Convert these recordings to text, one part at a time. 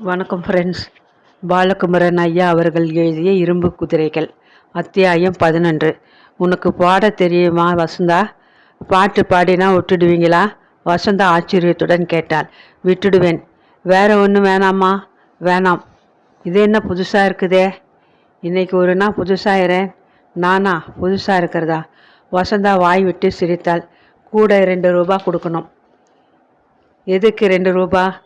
வணக்கம் ஃப்ரெண்ட்ஸ் பாலகுமரன் ஐயா அவர்கள் எழுதிய இரும்பு குதிரைகள் அத்தியாயம் பதினொன்று. உனக்கு பாட தெரியுமா வசந்தா? பாட்டு பாடினா விட்டுடுவீங்களா? வசந்தா ஆச்சரியத்துடன் கேட்டாள். விட்டுடுவேன். வேற ஒன்றும் வேணாமா? வேணாம். இது என்ன புதுசாக இருக்குதே? இன்னைக்கு ஒரு நாள் புதுசாகிறேன் நானா? புதுசாக இருக்கிறதா? வசந்தா வாய் விட்டு சிரித்தாள். கூட ரெண்டு ரூபா கொடுக்கணும். எதுக்கு ரெண்டு ரூபா?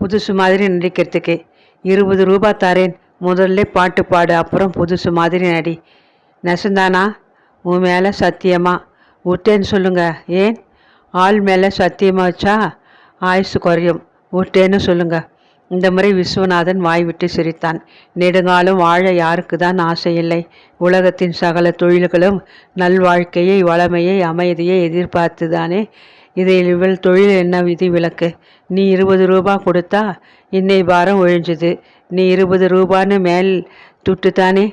புதுசு மாதிரி நடிக்கிறதுக்கு. இருபது ரூபா தரேன். முதல்ல பாட்டு பாடு அப்புறம் புதுசு மாதிரி நடி. நெசந்தானா உன் மேலே சத்தியமா? விட்டேன்னு சொல்லுங்க. ஏன்? ஆள் மேலே சத்தியமாக வச்சா ஆயுசு குறையும். விட்டேன்னு சொல்லுங்க. இந்த முறை விஸ்வநாதன் வாய் விட்டு சிரித்தான். நெடுங்காலம் வாழ யாருக்கு தான் ஆசை இல்லை. உலகத்தின் சகல தொழில்களும் நல்வாழ்க்கையை வளமையை அமைதியை எதிர்பார்த்து தானே இதில் இவள் தொழில் என்ன விதி விலக்கு? நீ இருபது ரூபா கொடுத்தா இன்னை வாரம் ஒழிஞ்சுது. நீ இருபது ரூபான்னு மேல் துட்டு தானே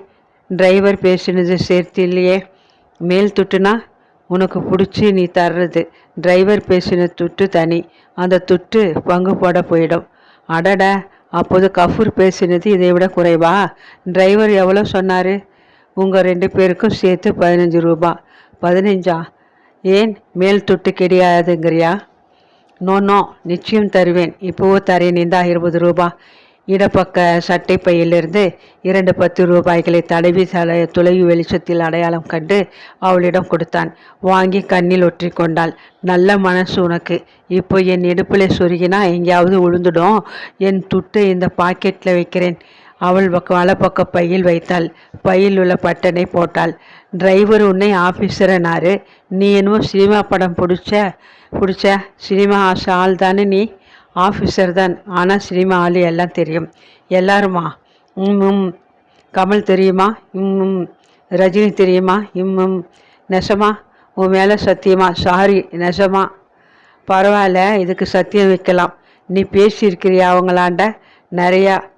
டிரைவர் பேசினது சேர்த்து இல்லையே மேல் துட்டுனா? உனக்கு பிடிச்சி நீ தர்றது. டிரைவர் பேசின துட்டு தனி. அந்த துட்டு பங்கு போட போயிடும். அடட அப்போது கஃபூர் பேசினது இதை விட குறைவா? டிரைவர் எவ்வளோ சொன்னார்? உங்கள் ரெண்டு பேருக்கும் சேர்த்து பதினஞ்சு ரூபா. பதினஞ்சா? ஏன் மேல் துட்டு கிடையாதுங்கிறியா? நோ நோ நிச்சயம் தருவேன். இப்போவோ தரேன். இந்தா இருபது ரூபா. இடப்பக்க சட்டை பையிலிருந்து இரண்டு பத்து ரூபாய்களை தடவி தலை துளவி வெளிச்சத்தில் அடையாளம் கண்டு அவளிடம் கொடுத்தான். வாங்கி கண்ணில் ஒற்றி கொண்டாள் நல்ல மனசு உனக்கு. இப்போ என் இடுப்பில் சொருகினா எங்கேயாவது உளுந்துடும் என் துட்டு இந்த பாக்கெட்டில் வைக்கிறேன். அவள் பக்க வலப்பக்க பையில் வைத்தாள். பையில் உள்ள பட்டனை போட்டாள். டிரைவர் உன்னை ஆஃபீஸரனாரு நீ என்னமோ சினிமா படம் பிடிச்ச பிடிச்ச சினிமா ஆசை ஆள் தானே நீ? ஆஃபீஸர் தான். ஆனால் சினிமா ஆள் எல்லாம் தெரியும். எல்லாருமா? ம் ம் கமல் தெரியுமா? ம் ரஜினி தெரியுமா? இம்மும் ம் நெசமா? உன் மேலே சத்தியமா? சாரி நெசமா. பரவாயில்ல. இதுக்கு சத்தியம் வைக்கலாம். நீ பேசியிருக்கிறியா அவங்களாண்ட? நிறையா.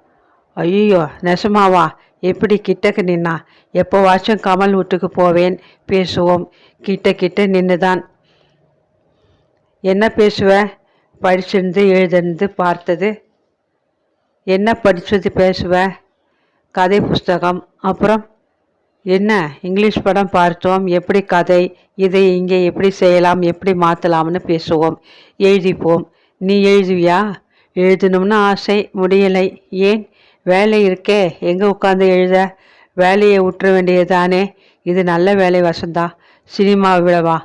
ஐயோ நெசமாவா? எப்படி கிட்டக்கு நின்னா? எப்போவாச்சும் கமல் வீட்டுக்கு போவேன் பேசுவோம். கிட்ட கிட்ட நின்று தான் என்ன பேசுவ? படிச்சிருந்து எழுதிருந்து பார்த்தது. என்ன படித்தது பேசுவ? கதை புஸ்தகம். அப்புறம்? என்ன? இங்கிலீஷ் படம் பார்த்தோம். எப்படி கதை? இதை இங்கே எப்படி செய்யலாம்? எப்படி மாற்றலாம்னு பேசுவோம். எழுதிப்போம். நீ எழுதுவியா? எழுதணும்னு ஆசை. முடியலை. ஏன்? வேலை இருக்கே எங்கே உட்காந்து எழுத? வேலையை விட்டுற வேண்டியதானே இது நல்ல வேலை வசந்தா. சினிமா விழவா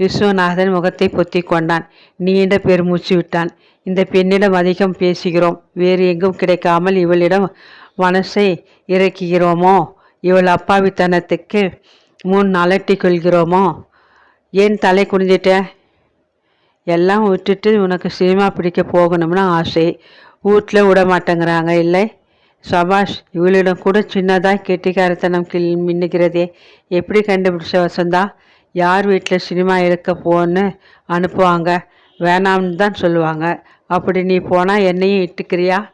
விஸ்வநாதன் முகத்தை பொத்தி கொண்டான். நீண்ட பெருமூச்சு விட்டான். இந்த பெண்ணிடம் அதிகம் பேசுகிறோம். வேறு எங்கும் கிடைக்காமல் இவளிடம் மனசை இறக்குகிறோமோ? இவள் அப்பாவித்தனத்துக்கு முன் அலட்டி கொள்கிறோமோ? ஏன் தலை குனிஞ்சிட்ட? எல்லாம் விட்டுட்டு உனக்கு சினிமா பிடிக்க போகணும்னு ஆசை. வீட்டில் விட மாட்டேங்கிறாங்க இல்லை? சபாஷ் இவளிடம் கூட சின்னதாக கெட்டிக்காரத்தனம் கிள் மின்னுகிறதே. எப்படி கண்டுபிடிச்ச வசந்தா? யார் வீட்டில் சினிமா எடுக்க போன்னு அனுப்புவாங்க. வேணாம்னு தான் சொல்லுவாங்க. அப்படி நீ போனால் என்னையும் இட்டுக்கிறியா?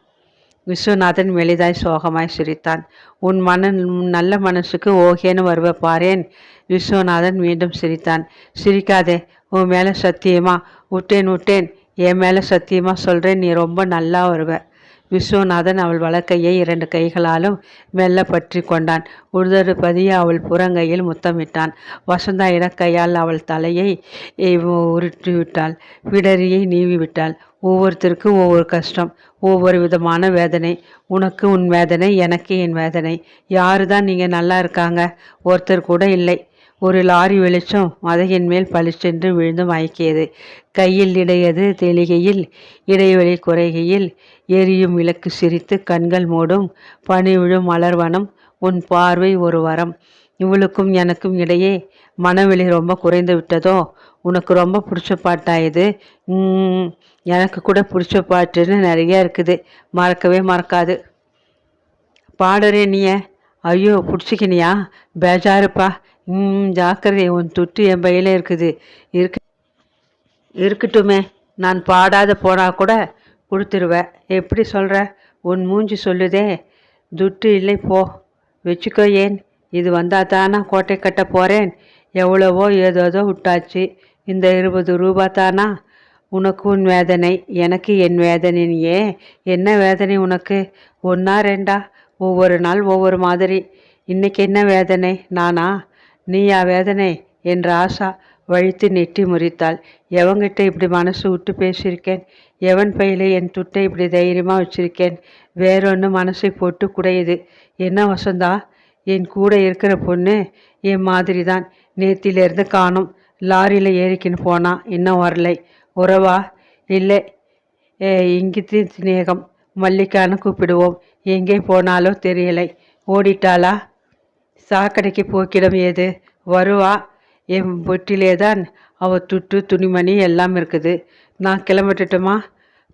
விஸ்வநாதன் மெளிதாய் சோகமாய் சிரித்தான். உன் மன நல்ல மனசுக்கு ஓகேன்னு வருவ பாரேன் விஸ்வநாதன் மீண்டும் சிரித்தான். சிரிக்காதே உன் மேலே சத்தியமா? விட்டேன் விட்டேன். என் மேலே சத்தியமாக சொல்கிறேன் நீ ரொம்ப நல்லா வருவ. விஸ்வநாதன் அவள் வழக்கையை இரண்டு கைகளாலும் மெல்ல பற்றி கொண்டான். உழுதறு பதிய அவள் புறங்கையில் முத்தமிட்டான். வசந்தா இடக்கையால் அவள் தலையை உருட்டி விட்டாள் விடரியை நீவி விட்டாள் ஒவ்வொருத்தருக்கும் ஒவ்வொரு கஷ்டம் ஒவ்வொரு விதமான வேதனை. உனக்கு உன் வேதனை எனக்கு என் வேதனை. யாரு தான் நீங்கள் நல்லா இருக்காங்க? ஒருத்தர் கூட இல்லை. ஒரு லாரி வெளிச்சம் மதையின் மேல் பளிச்சென்று விழுந்து மயக்கியது. கையில் இடையது தெளிகையில் இடைவெளி குறைகையில் எரியும் விளக்கு சிரித்து கண்கள் மூடும் பனி விழும் மலர்வனம் உன் பார்வை ஒரு வரம். இவளுக்கும் எனக்கும் இடையே மனவெளி ரொம்ப குறைந்து விட்டதோ? உனக்கு ரொம்ப பிடிச்ச பாட்டா இது? எனக்கு கூட பிடிச்ச பாட்டுன்னு நிறைய இருக்குது. மறக்கவே மறக்காது. பாடுறே நீய. ஐயோ பிடிச்சிக்கினியா? பேஜாருப்பா. ம் ஜாக்கிரதை. உன் துட்டு என் பையில இருக்குது. இருக்கு இருக்கட்டுமே. நான் பாடாத போனால் கூட கொடுத்துருவ. எப்படி சொல்கிற உன் மூஞ்சி சொல்லுதே. துட்டு இல்லை போ. வச்சுக்கோ ஏன்? இது வந்தால் தானா கோட்டை கட்ட போகிறேன் எவ்வளவோ ஏதோதோ விட்டாச்சு. இந்த இருபது ரூபா தானா? உனக்கு உன் வேதனை. எனக்கு என் வேதனை ஏன்? என்ன வேதனை உனக்கு? ஒன்றா ரெண்டா? ஒவ்வொரு நாள் ஒவ்வொரு மாதிரி. இன்னைக்கு என்ன வேதனை? நானா? நீயா வேதனை? என்ற ஆசா வழித்து நெட்டி முறித்தாள். எவங்கிட்ட இப்படி மனசு விட்டு பேசியிருக்கேன்? எவன் பையில என் துட்டை இப்படி தைரியமாக வச்சிருக்கேன்? வேறொன்று மனசை போட்டு குடையுது என்ன வசந்தா? என் கூட இருக்கிற பொண்ணு என் மாதிரி தான் நேத்திலேருந்து காணும். லாரியில் ஏறிக்கின்னு போனா இன்னும் வரலை. உறவா? இல்லை. இங்கிட்டு சிநேகம். மல்லிகான்னு கூப்பிடுவோம். எங்கே போனாலோ தெரியலை. ஓடிட்டாளா? சாக்கடைக்கு போக்கிடம் ஏது? வருவா? என் பொட்டிலே தான் அவள் துட்டு துணிமணி எல்லாம் இருக்குது. நான் கிளம்பிட்டுட்டுமா?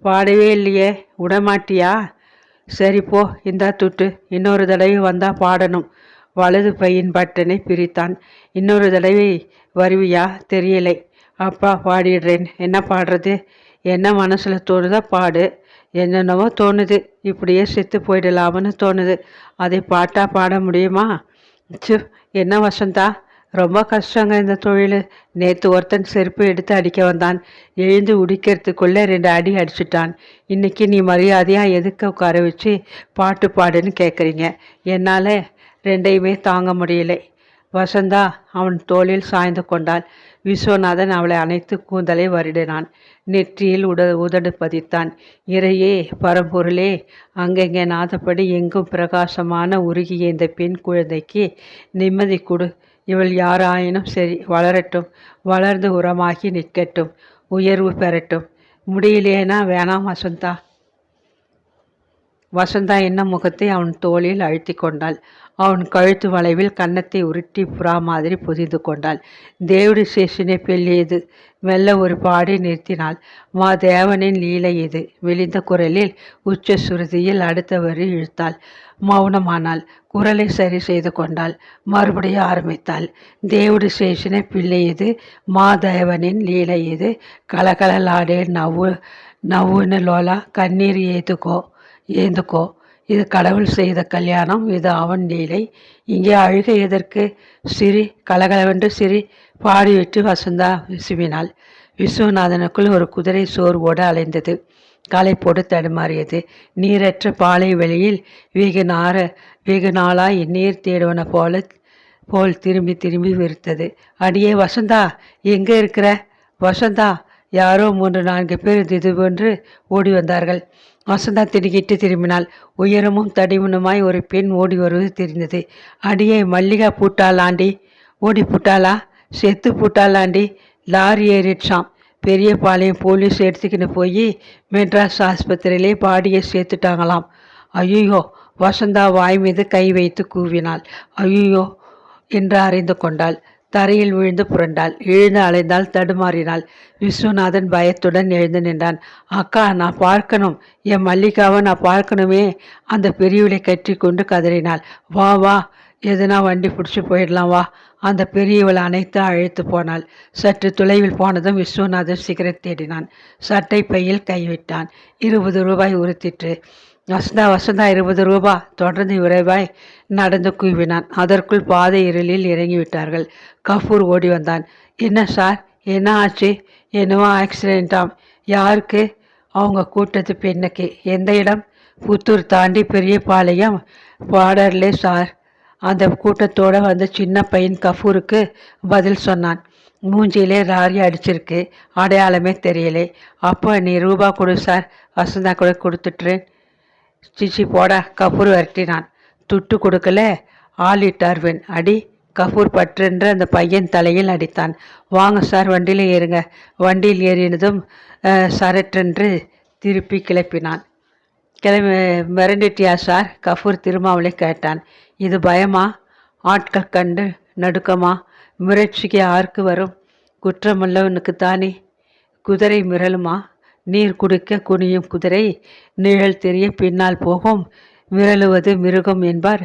பாடவே இல்லையே. விடமாட்டியா சரி போ இந்தா துட்டு. இன்னொரு தடவை வந்தால் பாடணும். வலது பையின் பட்டனை பிரித்தான். இன்னொரு தடவை வருவியா? தெரியலை. அப்பா பாடிடுறேன். என்ன பாடுறது? என்ன மனசில் தோணுதா பாடு. என்னென்னவோ தோணுது. இப்படியே செத்து போயிடலாம்னு தோணுது. அதை பாட்டா பாட முடியுமா? சு என்ன வசந்தா? ரொம்ப கஷ்டங்க இந்த தொழில். நேற்று ஒருத்தன் செருப்பு எடுத்து அடிக்க வந்தான். எழுந்து உடிக்கிறதுக்குள்ளே ரெண்டு அடி அடிச்சிட்டான். இன்னைக்கு நீ மரியாதையாக எதுக்க உட்கார வச்சு பாட்டு பாடுன்னு கேட்குறீங்க என்னால் ரெண்டையுமே தாங்க முடியலை. வசந்தா அவன் தோளில் சாய்ந்து கொண்டாள். விஸ்வநாதன் அவளை அணைத்து கூந்தலை வருடினான். நெற்றியில் உட உதடு பதித்தான். இறையே பரம்பொருளே அங்கெங்கே நாதப்படி எங்கும் பிரகாசமான உருகிய இந்த பெண் குழந்தைக்கு நிம்மதி கொடு. இவள் யாராயினும் சரி வளரட்டும் வளர்ந்து உரமாகி நிற்கட்டும் உயர்வு பெறட்டும். முடியலேனா வேணாம் வசந்தா. வசந்தா என்ன முகத்தை அவன் தோளில் அழுத்தி கொண்டாள். அவன் கழுத்து வளைவில் கன்னத்தை உருட்டி புறா மாதிரி புதிந்து கொண்டாள். தேவடி சேஷனை பெல்லியது மெல்ல ஒரு பாடி நிறுத்தினாள். மா தேவனின் லீலை இது விழிந்த குரலில் உச்ச சுருதியில் அடுத்த வரி இழுத்தாள். மௌனமானாள் குரலை சரி செய்து கொண்டாள். மறுபடியும் ஆரம்பித்தாள். தேவடி சேஷனை பிள்ளை இது மாதேவனின் லீலை இது. கலகலலாடே நவ்வு நவ்வுன்னு லோலா கண்ணீர் ஏத்துக்கோ ஏந்துக்கோ. இது கடவுள் செய்த கல்யாணம் இது அவன் லீலை. இங்கே அழுக எதற்கு? சிரி கலகலவென்று சிரி பாடிவிட்டு வசந்தா விசுவினாள். விஸ்வநாதனுக்குள் ஒரு குதிரை சோர்வோடு அலைந்தது. களைப்போடு தடுமாறியது. நீரற்ற பாலை வெளியில் வெகு நார வெகு நாளாய் நீர் தேடுவன போல போல் திரும்பி திரும்பி விரித்தது அடியே வசந்தா எங்கே இருக்கிற? வசந்தா யாரோ மூன்று நான்கு பேர் திதுவென்று ஓடி வந்தார்கள். வசந்தா திடுக்கிட்டு திரும்பினாள். உயரமும் தடிமனுமாய் ஒரு பெண் ஓடி வருவது தெரிந்தது. அடியே மல்லிகா பூட்டாளாண்டி ஓடி பூட்டாளா? செத்து பூட்டாளாண்டி லாரி ஏறிடுச்சாம் பெரியபாளையம் போலீஸ் எடுத்துக்கின்னு போய் மெட்ராஸ் ஆஸ்பத்திரியிலே பாடியை சேர்த்துட்டாங்களாம். ஐயோ வசந்தா வாய் மீது கை வைத்து கூவினாள். ஐயோ என்று அறிந்து கொண்டாள். தரையில் விழுந்து புரண்டாள். எழுந்து அலைந்தால் தடுமாறினாள். விஸ்வநாதன் பயத்துடன் எழுந்து நின்றான். அக்கா நான் பார்க்கணும். என் மல்லிகாவை நான் பார்க்கணுமே. அந்த பெரியவளை கற்றி கொண்டு கதறினாள். வா வா எதுனா வண்டி பிடிச்சி போயிடலாம் வா. அந்த பெரியவள் அனைத்து அழைத்து போனாள். சற்று தொலைவில் போனதும் விஸ்வநாதன் சிகரெட் தேடினான். சட்டை பையில் கைவிட்டான். இருபது ரூபாய் உறுத்திற்று. வசந்தா வசந்தா இருபது ரூபா. தொடர்ந்து விரைவாய் நடந்து கூவினான். அதற்குள் பாதை இருளில் இறங்கிவிட்டார்கள். கஃபூர் ஓடி வந்தான். என்ன சார்? என்ன ஆச்சு? என்னவோ ஆக்சிடென்ட்டாம் யாருக்கு? அவங்க கூட்டத்து பெண்ணுக்கு எந்த இடம்? புத்தூர் தாண்டி பெரியபாளையம். பார்டர்லே சார். அந்த கூட்டத்தோடு வந்த சின்ன பையன் கஃபூருக்கு பதில் சொன்னான். மூஞ்சியிலே ராரி அடிச்சிருக்கு. அடையாளமே தெரியலே. அப்போ நீ ரூபா கொடு சார் வசந்தா கூட கொடுத்துட்றேன் சிச்சி போட கபூர் விரட்டினான். துட்டு கொடுக்கல? ஆளிட்டார்வன் அடி கபூர் பற்றென்று அந்த பையன் தலையில் அடித்தான். வாங்க சார் வண்டியில் ஏறுங்க. வண்டியில் ஏறினதும் சரட்டென்று திருப்பி கிளப்பினான். கிளம்பி மிரண்டிட்டியா சார்? கஃபூர் திருமாவளை கேட்டான். இது பயமா? ஆட்கள் கண்டு நடுக்கமா? மிரட்சிக்கு யாருக்கு வரும்? குற்றமுள்ளவனுக்கு தானே குதிரை மிரளுமா? நீர் குடிக்க குனியும் குதிரை நிழல் தெரிய பின்னால் போகும். மிரளுவது மிருகம் என்பார்.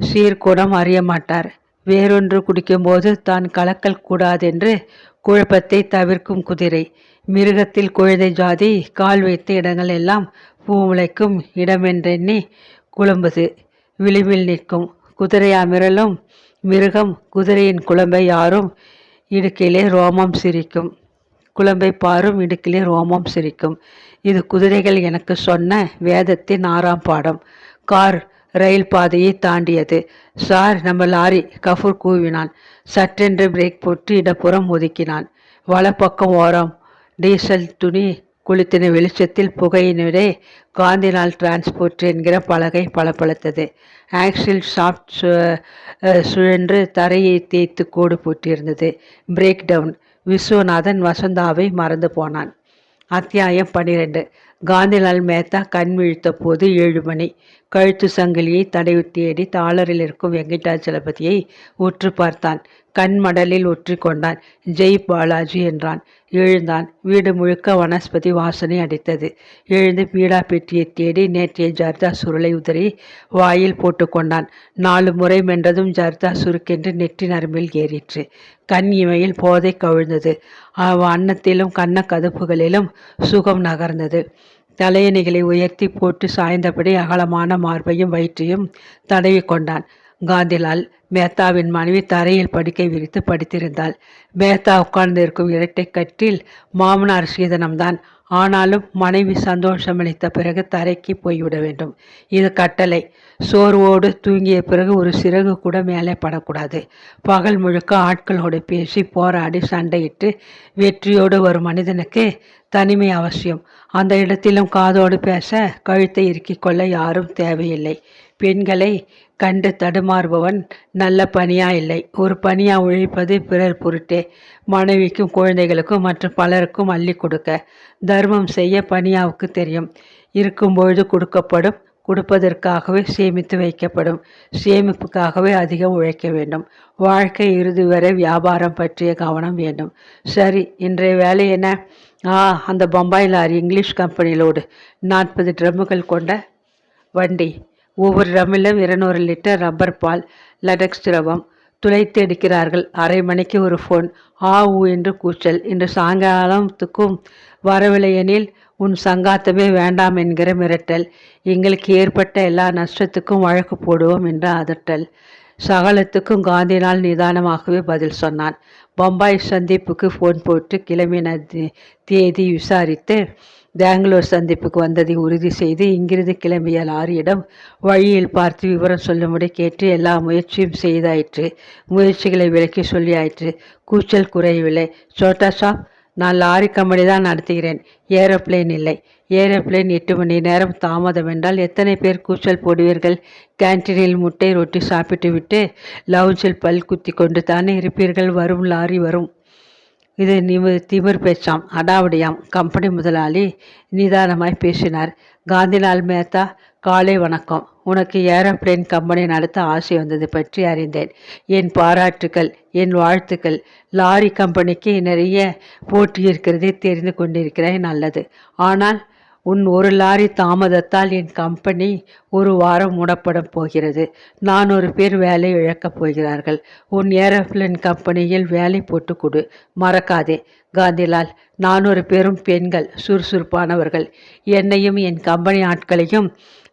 சீர்குணம் அறிய மாட்டார். வேறொன்று குடிக்கும்போது தான் கலக்கல் கூடாதென்று குழப்பத்தை தவிர்க்கும் குதிரை. மிருகத்தில் குழந்தை ஜாதி கால் வைத்த இடங்கள் எல்லாம் பூமுளைக்கும் இடமென்றெண்ணி குழம்புது விளிம்பில் நிற்கும் குதிரையா அமிரலும் மிருகம் குதிரையின் குழம்பை யாரும் இடுக்கிலே ரோமம் சிரிக்கும். குழம்பை பாரும் இடுக்கிலே ரோமம் சிரிக்கும். இது குதிரைகள் எனக்கு சொன்ன வேதத்தின் ஆறாம் பாடம். கார் ரயில் பாதையை தாண்டியது. சார் நம்ம லாரி கஃபூர் கூவினான். சட்டென்று பிரேக் போட்டு இடப்புறம் ஒதுக்கினான். வலப்பக்கம் ஓரம். டீசல் துணி குளித்தின வெளிச்சத்தில் புகையினரே காந்தினால் டிரான்ஸ்போர்ட் என்கிற பலகை பளபளத்தது. ஆக்சில் சாஃப்ட் சுழன்று தரையை தேய்த்து கோடு போட்டிருந்தது. பிரேக் டவுன் விஸ்வநாதன் வசந்தாவை மறந்து போனான். அத்தியாயம் பன்னிரெண்டு. காந்திலால் மேத்தா கண் விழித்த போது ஏழு மணி. கழுத்து சங்கிலியை தடவி தேடி தாளரில் இருக்கும் வெங்கடாச்சலபதியை உற்று பார்த்தான். கண் மடலில் ஒற்றி கொண்டான் ஜெய் பாலாஜி என்றான். எழுந்தான். வீடு முழுக்க வனஸ்பதி வாசனை அடித்தது. எழுந்து பீடா பெட்டியை தேடி நேற்றைய ஜர்தா சுருளை உதறி வாயில் போட்டுக்கொண்டான் நாலு முறை மென்றதும் ஜர்தா சுருக்கென்று நெற்றி நரம்பில் ஏறிற்று. கண் இமையில் போதை கவிழ்ந்தது. அன்னத்திலும் கண்ண கதுப்புகளிலும் சுகம் நகர்ந்தது. தலையணிகளை உயர்த்தி போட்டு சாய்ந்தபடி அகலமான மார்பையும் வயிற்றையும் தடவி கொண்டான். காந்திலால் மேத்தாவின் மனைவி தரையில் படுக்கை விரித்து படித்திருந்தாள். மேத்தா உட்கார்ந்திருக்கும் இரட்டை கற்றில் மாமனார் சீதனம்தான். ஆனாலும் மனைவி சந்தோஷமளித்த பிறகு தரைக்கு போய்விட வேண்டும். இது கட்டளை. சோர்வோடு தூங்கிய பிறகு ஒரு சிறகு கூட மேலே படக்கூடாது. பகல் முழுக்க ஆட்களோடு பேசி போராடி சண்டையிட்டு வெற்றியோடு வரும் மனிதனுக்கு தனிமை அவசியம். அந்த இடத்திலும் காதோடு பேச கழுத்தை இறுக்கிக் கொள்ள யாரும் தேவையில்லை. பெண்களை கண்டு தடுமாறுபவன் நல்ல பணியா இல்லை. ஒரு பணியா உழைப்பது பிறர் பொருட்டே. மனைவிக்கும் குழந்தைகளுக்கும் மற்றும் பலருக்கும் அள்ளி கொடுக்க. தர்மம் செய்ய பணியாவுக்கு தெரியும். இருக்கும்பொழுது கொடுக்கப்படும். கொடுப்பதற்காகவே சேமித்து வைக்கப்படும். சேமிப்புக்காகவே அதிகம் உழைக்க வேண்டும். வாழ்க்கை இறுதி வரை வியாபாரம் பற்றிய கவனம் வேண்டும். சரி இன்றைய வேலை என்ன? ஆ அந்த பம்பாய் லாரி இங்கிலீஷ் கம்பெனியிலோடு நாற்பது ட்ரம்முகள் கொண்ட வண்டி. ஒவ்வொரு ரம்மிலும் இருநூறு லிட்டர் ரப்பர் பால் லடக்ஸ் திரவம் துளைத்து எடுக்கிறார்கள். அரை மணிக்கு ஒரு ஃபோன் ஆ ஊ என்று கூச்சல். இன்று சாயங்காலத்துக்கும் வரவில்லை எனில் உன் சங்காத்தமே வேண்டாம் என்கிற மிரட்டல். எங்களுக்கு ஏற்பட்ட எல்லா நஷ்டத்துக்கும் வழக்கு போடுவோம் என்ற அதட்டல். சகலத்துக்கும் காந்தினால் நிதானமாகவே பதில் சொன்னான். பம்பாய் சந்திப்புக்கு ஃபோன் போட்டு கிளம்பின தேதி விசாரித்து பெங்களூர் சந்திப்புக்கு வந்ததை உறுதி செய்து இங்கிருந்து கிளம்பிய லாரியிடம் வழியில் பார்த்து விவரம் சொல்லும்படி கேட்டு எல்லா முயற்சியும் செய்தாயிற்று. முயற்சிகளை விலக்கி சொல்லியாயிற்று. கூச்சல் குறையவில்லை. சோட்டா ஷாப் நான் லாரி கம்பெனி தான் நடத்துகிறேன். ஏரோப்ளேன் இல்லை. ஏரோப்ளேன் எட்டு மணி நேரம் தாமதம் என்றால் எத்தனை பேர் கூச்சல் போடுவீர்கள்? கேன்டீனில் முட்டை ரொட்டி சாப்பிட்டு விட்டு லவுஞ்சில் பல் குத்தி கொண்டு தானே இருப்பீர்கள்? வரும் லாரி வரும். இது நிம திமிர் பேச்சாம் அடாவடியாம். கம்பெனி முதலாளி நிதானமாய் பேசினார். காந்திலால் மேத்தா காலை வணக்கம். உனக்கு ஏரோப்ளேன் கம்பெனி நடத்த ஆசை வந்தது பற்றி அறிந்தேன். என் பாராட்டுக்கள் என் வாழ்த்துக்கள். லாரி கம்பெனிக்கு நிறைய போட்டி இருக்கிறதே தெரிந்து கொண்டிருக்கிறேன். நல்லது. ஆனால் உன் ஒரு லாரி தாமதத்தால் என் கம்பெனி ஒரு வாரம் மூடப்பட போகிறது. நானூறு பேர் வேலை இழக்கப் போகிறார்கள். உன் ஏரோப்ளேன் கம்பெனியில் வேலை போட்டு கொடு. மறக்காதே. காந்திலால் நானூறு பேரும் பெண்கள் சுறுசுறுப்பானவர்கள். என்னையும் என் கம்பெனி ஆட்களையும்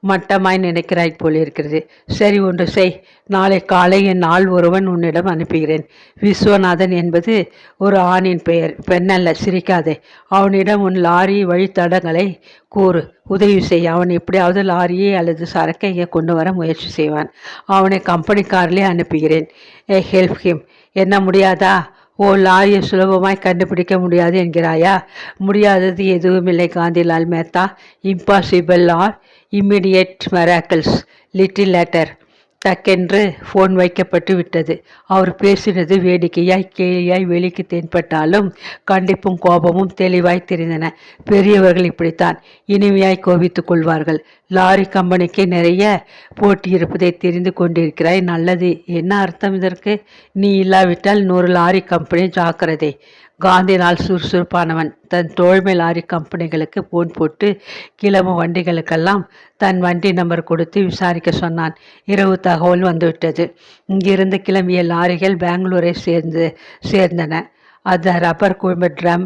மட்டமாய் நினைக்கிறாய் போலிருக்கிறது. சரி ஒன்று செய். நாளை காலை என் ஆள் ஒருவன் உன்னிடம் அனுப்புகிறேன். விஸ்வநாதன் என்பது ஒரு ஆணின் பெயர். பெண்ணல்ல சிரிக்காதே. அவனிடம் உன் லாரி வழித்தடங்களை கூறு. உதவி செய். அவன் எப்படியாவது லாரியை அல்லது சரக்கை இங்கே கொண்டு வர முயற்சி செய்வான். அவனை கம்பெனி அனுப்புகிறேன். ஏ ஹெல்ப் ஹிம் என்ன முடியாதா? ஓ லாரியை சுலபமாய் கண்டுபிடிக்க முடியாது என்கிறாயா? முடியாதது எதுவுமில்லை Kantilal Mehta. Impossible are immediate miracles little later டக்கென்று phone வைக்கப்பட்டு விட்டது. அவர் பேசினது வேடிக்கையாய் கேலியாய் வெளிக்கு தென்பட்டாலும் கண்டிப்பும் கோபமும் தெளிவாய் தெரிந்தன. பெரியவர்கள் இப்படித்தான் இனிமையாய் கோபித்துக் கொள்வார்கள். லாரி கம்பெனிக்கு நிறைய போட்டி இருப்பதை தெரிந்து கொண்டிருக்கிறாய். நல்லது. என்ன அர்த்தம் இதற்கு? நீ இல்லாவிட்டால் நூறு லாரி கம்பெனி ஜாக்கிரதை. காந்தினால் சுறுசுறுப்பானவன். தன் தோழ்மை லாரி கம்பெனிகளுக்கு போன் போட்டு கிளம்பும் வண்டிகளுக்கெல்லாம். தன் வண்டி நம்பர் கொடுத்து விசாரிக்க சொன்னான். இரவு தகவல் வந்துவிட்டது. இங்கிருந்து கிளம்பிய லாரிகள் பெங்களூரை சேர்ந்து சேர்ந்தன. அது ரப்பர் குழும ட்ரம்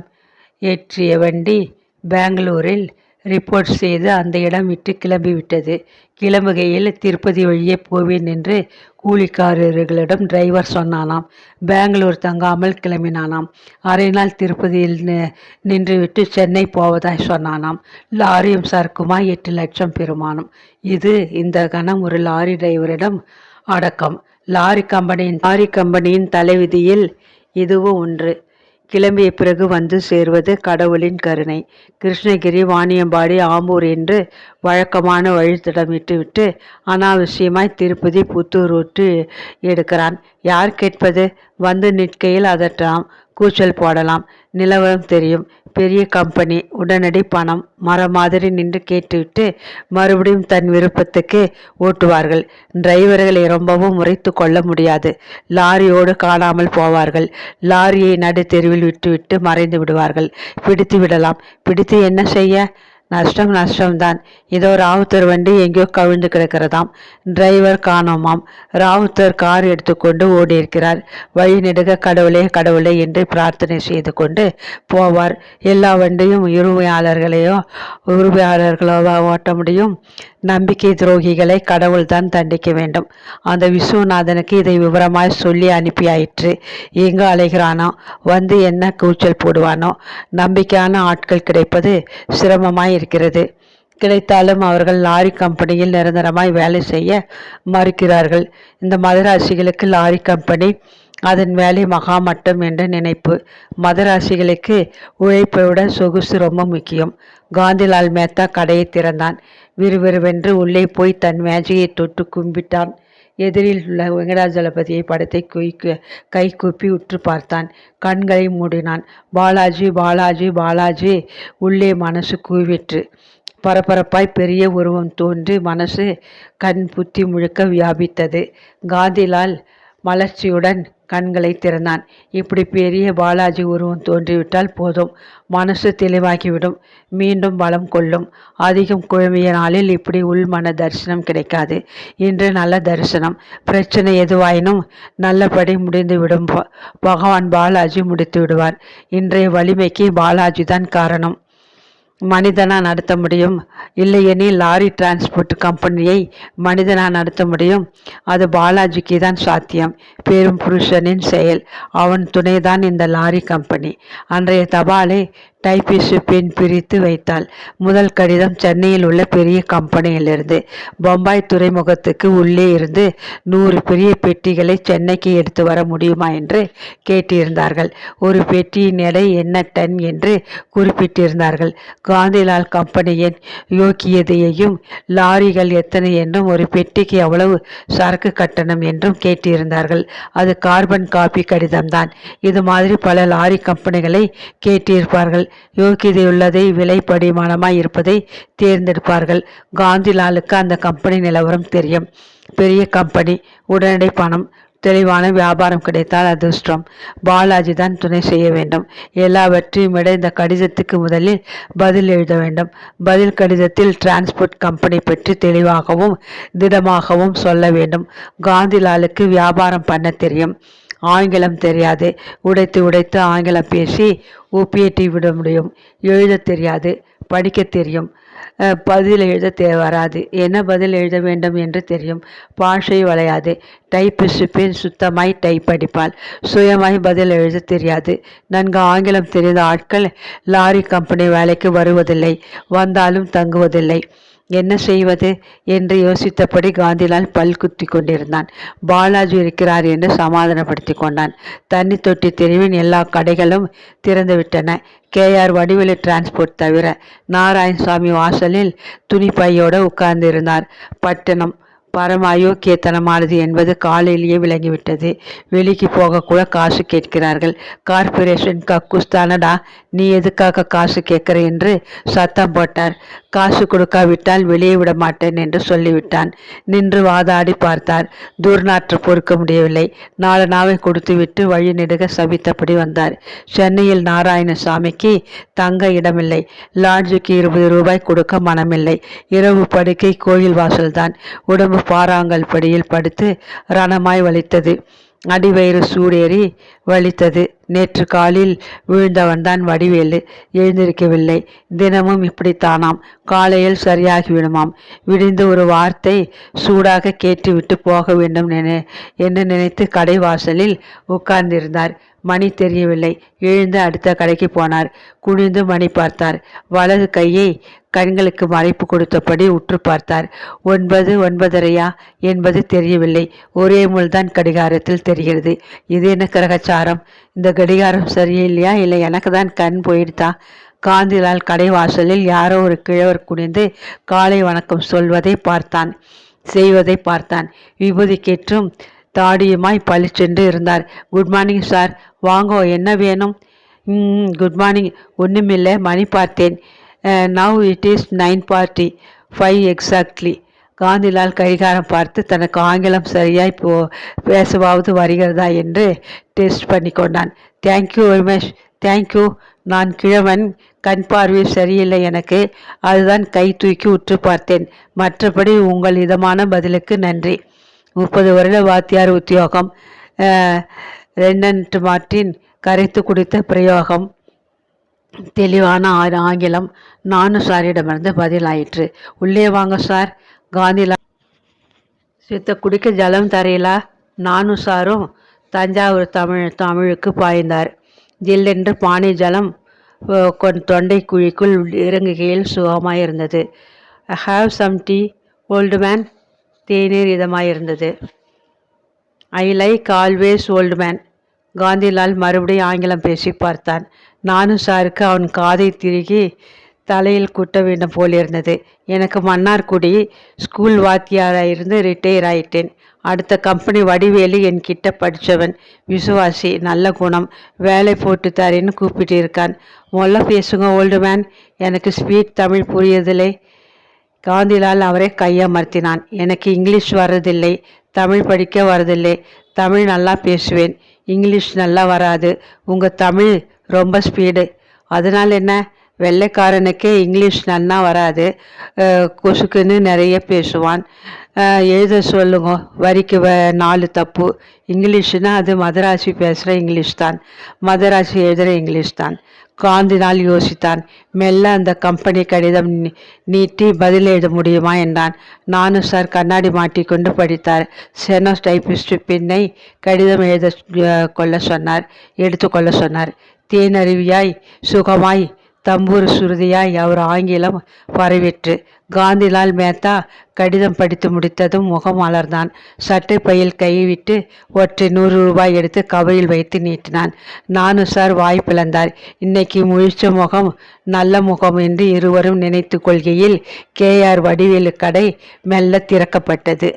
ஏற்றிய வண்டி பெங்களூரில் ரிப்போர்ட் செய்து அந்த இடம் விட்டு கிளம்பிவிட்டது கிளம்புகையில் திருப்பதி வழியே போவேன் என்று கூலிக்காரர்களிடம் டிரைவர் சொன்னானாம். பெங்களூர் தங்காமல் கிளம்பினானாம். அரை நாள் திருப்பதியில் நி- நின்றுவிட்டு சென்னை போவதாய் சொன்னானாம். லாரியும் சரக்குமா எட்டு லட்சம் பெறுமானம். இது இந்த கணம் ஒரு லாரி டிரைவரிடம் அடக்கம். லாரி கம்பெனியின் லாரி கம்பெனியின் தலைவிதியில் இதுவும் ஒன்று. கிளம்பிய பிறகு வந்து சேர்வது கடவுளின் கருணை. கிருஷ்ணகிரி வாணியம்பாடி ஆம்பூர் என்று வழக்கமான வழித்தடமிட்டு விட்டு அனாவசியமாய் திருப்பதி புத்தூர் விட்டு எடுக்கிறான். யார் கேட்பது? வந்து நிற்கையில் அதட்டலாம் கூச்சல் போடலாம். நிலவரம் தெரியும். பெரிய கம்பெனி உடனடி பணம் மரம் மாதிரி நின்று கேட்டுவிட்டு மறுபடியும் தன் விருப்பத்துக்கு ஓட்டுவார்கள். டிரைவர்களை ரொம்பவும் முறைத்து கொள்ள முடியாது. லாரியோடு காணாமல் போவார்கள். லாரியை நடு தெருவில் விட்டுவிட்டு மறைந்து விடுவார்கள். பிடித்து விடலாம். பிடித்து என்ன செய்ய? நஷ்டம் நஷ்டம்தான். இதோ ராவுத்தர் வண்டி எங்கேயோ கவிழ்ந்து கிடக்கிறதாம். டிரைவர் காணோமாம். ராவுத்தர் கார் எடுத்துக்கொண்டு ஓடியிருக்கிறார். வழி நெடுக கடவுளே கடவுளே என்று பிரார்த்தனை செய்து கொண்டு போவார். எல்லா வண்டியும் உரிமையாளர்களையோ உரிமையாளர்களோ ஓட்ட முடியும். நம்பிக்கை துரோகிகளை கடவுள்தான் தண்டிக்க வேண்டும். அந்த விஸ்வநாதனுக்கு இதை விவரமாய் சொல்லி அனுப்பியாயிற்று. எங்கு அலைகிறானோ வந்து என்ன கூச்சல் போடுவானோ நம்பிக்கையான ஆட்கள் கிடைப்பது சிரமமாய் இருக்கிறது. கிடைத்தாலும் அவர்கள் லாரி கம்பெனியில் நிரந்தரமாய் வேலை செய்ய மறுக்கிறார்கள். இந்த மதராசிகளுக்கு லாரி கம்பெனி அதன் வேலை மகாமட்டம் என்ற நினைப்பு. மதராசிகளுக்கு உழைப்பை விட சொகுசு ரொம்ப முக்கியம். காந்திலால் மேத்தா கடையை திறந்தான். விறுவிறுவென்று உள்ளே போய் தன் மேஜையை தொட்டு கும்பிட்டான். எதிரில் உள்ள வெங்கடாஜலபதியை படத்தை குய்- கை கூப்பி உற்று பார்த்தான். கண்களை மூடினான். பாலாஜி பாலாஜி பாலாஜி உள்ளே மனசு கூவிற்று பரபரப்பாய் பெரிய உருவம் தோன்றி மனசு கண் புத்தி முழுக்க வியாபித்தது. காந்திலால் மலர்ச்சியுடன் கண்களை திறந்தான். இப்படி பெரிய பாலாஜி உருவம் தோன்றிவிட்டால் போதும். மனசு தெளிவாகிவிடும். மீண்டும் பலம் கொள்ளும். அதிகம் குழம்பிய நாளில் இப்படி உள்மன தரிசனம் கிடைக்காது. இன்று நல்ல தரிசனம். பிரச்சனை எதுவாயினும் நல்லபடி முடிந்துவிடும். ப- பகவான் பாலாஜி முடித்து விடுவார் இன்றைய வலிமைக்கு பாலாஜி தான் காரணம். மனிதனாக நடத்த முடியும். இல்லையெனில் லாரி டிரான்ஸ்போர்ட் கம்பெனியை மனிதனாக நடத்த முடியும். அது பாலாஜிக்கு தான் சாத்தியம். பெரும் புருஷனின் செயல். அவன் துணைதான் இந்த லாரி கம்பெனி அன்றைய தபாலை டைபிஸ்ட் பெண் பிரித்து வைத்தாள். முதல் கடிதம் சென்னையில் உள்ள பெரிய கம்பெனியிலிருந்து. பம்பாய் துறைமுகத்துக்கு உள்ளே இருந்து நூறு பெரிய பெட்டிகளை சென்னைக்கு எடுத்து வர முடியுமா என்று கேட்டிருந்தார்கள். ஒரு பெட்டியின் எடை என்ன டன் என்று குறிப்பிட்டிருந்தார்கள். காந்திலால் கம்பெனியின் யோக்கியதையையும் லாரிகள் எத்தனை என்றும் ஒரு பெட்டிக்கு எவ்வளவு சரக்கு கட்டணம் என்றும் கேட்டிருந்தார்கள். அது கார்பன் காப்பி கடிதம்தான். இது மாதிரி பல லாரி கம்பெனிகளை கேட்டிருப்பார்கள். யோக்கியதையுள்ளதை விலை படிமானமாய் இருப்பதை தேர்ந்தெடுப்பார்கள். காந்திலாலுக்கு அந்த கம்பெனி நிலவரம் தெரியும். பெரிய கம்பெனி உடனடி பணம் தெளிவான வியாபாரம் கிடைத்தால் அதிர்ஷ்டம். பாலாஜி தான் துணை செய்ய வேண்டும். எல்லாவற்றையும் விட இந்த கடிதத்துக்கு முதலில் பதில் எழுத வேண்டும். பதில் கடிதத்தில் டிரான்ஸ்போர்ட் கம்பெனி பற்றி தெளிவாகவும் திடமாகவும் சொல்ல வேண்டும். காந்திலாலுக்கு வியாபாரம் பண்ண தெரியும். ஆங்கிலம் தெரியாது. உடைத்து உடைத்து ஆங்கிலம் பேசி ஒப்பியட்டி விட முடியும். எழுத தெரியாது படிக்க தெரியும். பதில் எழுத தே வராது. என்ன பதில் எழுத வேண்டும் என்று தெரியும். பாஷை வளையாது. டைப்பிஸ்ட் பெண் சுத்தமாய் டைப் அடிப்பாள். சுயமாய் பதில் எழுத தெரியாது. நன்கு ஆங்கிலம் தெரிந்த ஆட்கள் லாரி கம்பெனி வேலைக்கு வருவதில்லை. வந்தாலும் தங்குவதில்லை. என்ன செய்வது? என்று யோசித்தபடி காந்திலால் பல் குத்தி கொண்டிருந்தான். பாலாஜி இருக்கிறார் என்று சமாதானப்படுத்தி கொண்டான். தண்ணி தொட்டி தெருவின் எல்லா கடைகளும் திறந்துவிட்டன கேஆர் வடிவேலு டிரான்ஸ்போர்ட் தவிர நாராயணசாமி வாசலில் துணிப்பையோடு உட்கார்ந்திருந்தார். பட்டணம் பரம அயோக்கியத்தனமானது என்பது காலையிலேயே விளங்கிவிட்டது வெளிக்கு போகக்கூட காசு கேட்கிறார்கள். கார்ப்பரேஷன் கக்கூஸ் தானடா நீ எதுக்காக காசு கேட்குற என்று சத்தம் போட்டார். காசு கொடுக்காவிட்டால் வெளியே விட மாட்டேன் என்று சொல்லிவிட்டான். நின்று வாதாடி பார்த்தார். துர்நாற்று பொறுக்க முடியவில்லை. நாலு நாவை கொடுத்துவிட்டு வழி நெடுக சபித்தபடி வந்தார். சென்னையில் நாராயணசாமிக்கு தங்க இடமில்லை. லாட்ஜுக்கு இருபது ரூபாய் கொடுக்க மனமில்லை. இரவு படுக்கை கோயில் வாசல்தான். உடம்பு பாறாங்கல் படியில் படுத்து ரணமாய் வலித்தது. அடிவயிறு சூடேறி வலித்தது. நேற்று காலில் விழுந்தவன்தான் வடிவேலு. எழுந்திருக்கவில்லை. தினமும் இப்படித்தானாம். காலையில் சரியாகிவிடுமாம். விடிந்து ஒரு வார்த்தை சூடாக கேட்டுவிட்டு போக வேண்டும் நினை என்று நினைத்து கடை வாசலில் உட்கார்ந்திருந்தார். மணி தெரியவில்லை. எழுந்து அடுத்த கடைக்கு போனார். குனிந்து மணி பார்த்தார். வலது கையை கண்களுக்கு மறைப்பு கொடுத்தபடி உற்று பார்த்தார். ஒன்பது ஒன்பதரையா? என்பது தெரியவில்லை. ஒரே முள்தான் கடிகாரத்தில் தெரிகிறது. இது என்ன கிரகச்சாரம்? இந்த கடிகாரம் சரியில்லையா? இல்லை எனக்கு தான் கண் போயிடுதா காந்திலால் கடை வாசலில் யாரோ ஒரு கிழவர் குனிந்து காலை வணக்கம் சொல்வதை பார்த்தான். செய்வதை பார்த்தான். விபூதி கேற்றும் தாடியுமாய் பளிச்சென்று இருந்தார். Good morning sir. வாங்கோ என்ன வேணும்? Good morning. ஒன்றுமில்லை மணி பார்த்தேன். Now it is nine forty five exactly Kantilal கடிகாரம் பார்த்து தனக்கு ஆங்கிலம் சரியாய் போ பேசவாவது வருகிறதா என்று டெஸ்ட் பண்ணி கொண்டான். தேங்க்யூ வெரி மச் தேங்க்யூ நான் கிழவன் கண் பார்வை சரியில்லை எனக்கு. அதுதான் கை தூக்கி உற்று பார்த்தேன். மற்றபடி உங்கள் இதமான பதிலுக்கு நன்றி. முப்பது வருட வாத்தியார் உத்தியோகம். ரென்னன்ட் மார்ட்டின் கரைத்து குடித்த பிரயோகம். தெளிவான ஆங்கிலம் நானும் சாரிடமிருந்து பதிலாயிற்று. உள்ளே வாங்க சார். காந்திலா சித்த குடிக்க ஜலம் தரையிலா நானும் சாரும் தஞ்சாவூர் தமிழ் தமிழுக்கு பாய்ந்தார். ஜில்லென்று பானை ஜலம் தொண்டை குழிக்குள் இறங்குகையில் சுகமாயிருந்தது. Have some tea old man தேநீர் இதமாயிருந்தது. I like always old man Kantilal மறுபடியும் ஆங்கிலம் பேசி பார்த்தான். நானும் சாருக்கு அவன் காதை திருகி தலையில் குட்ட வேண்டும் போலிருந்தது எனக்கு மன்னார்குடி ஸ்கூல் வாத்தியாராக இருந்து ரிட்டையர் ஆயிட்டேன். அடுத்த கம்பெனி வடிவேலு என்கிட்ட படித்தவன் விசுவாசி நல்ல குணம் வேலை போட்டு தரேன்னு கூப்பிட்டு இருக்கான் மொல்ல பேசுங்க ஓல்டு மேன் எனக்கு ஸ்வீட் தமிழ் புரியதில்லை. காந்திலால் அவரை கையமர்த்தினான். எனக்கு இங்கிலீஷ் வர்றதில்லை. தமிழ் படிக்க வரதில்லை தமிழ் நல்லா பேசுவேன். இங்கிலீஷ் நல்லா வராது. உங்கள் தமிழ் ரொம்ப ஸ்பீடு அதனால் என்ன? வெள்ளைக்காரனுக்கே இங்கிலீஷ் நன்னா வராது. கொசுக்குன்னு நிறைய பேசுவான். எழுத சொல்லுங்க. வரிக்கு வ நாலு தப்பு. இங்கிலீஷ்னால் அது மதராசி பேசுகிற இங்கிலீஷ் தான் மதராசி எழுதுகிற இங்கிலீஷ் தான் காந்தினால் யோசித்தான். மெல்ல அந்த கம்பெனி கடிதம் நீட்டி பதில் எழுத முடியுமா என்றான். நானும் சார் கண்ணாடி மாட்டிக்கொண்டு படித்தார். செனோ டைபிஸ்ட் பின்னை கடிதம் எழுத கொள்ள சொன்னார் எடுத்துக்கொள்ள சொன்னார். தேனருவியாய் சுகமாய் தம்பூர் சுருதியாய் அவர் ஆங்கிலம் பரவிற்று காந்திலால் மேத்தா கடிதம் படித்து முடித்ததும் முகம் மலர்ந்தான் சட்டை பையில் கைவிட்டு ஒற்றை நூறு ரூபாய் எடுத்து கவையில் வைத்து நீட்டினான். நானும் சார் வாய் பிளந்தார். இன்னைக்கு முழிச்ச முகம் நல்ல முகம் என்று இருவரும் நினைத்து கொள்கையில் கே ஆர் வடிவேலு கடை மெல்ல திறக்கப்பட்டது.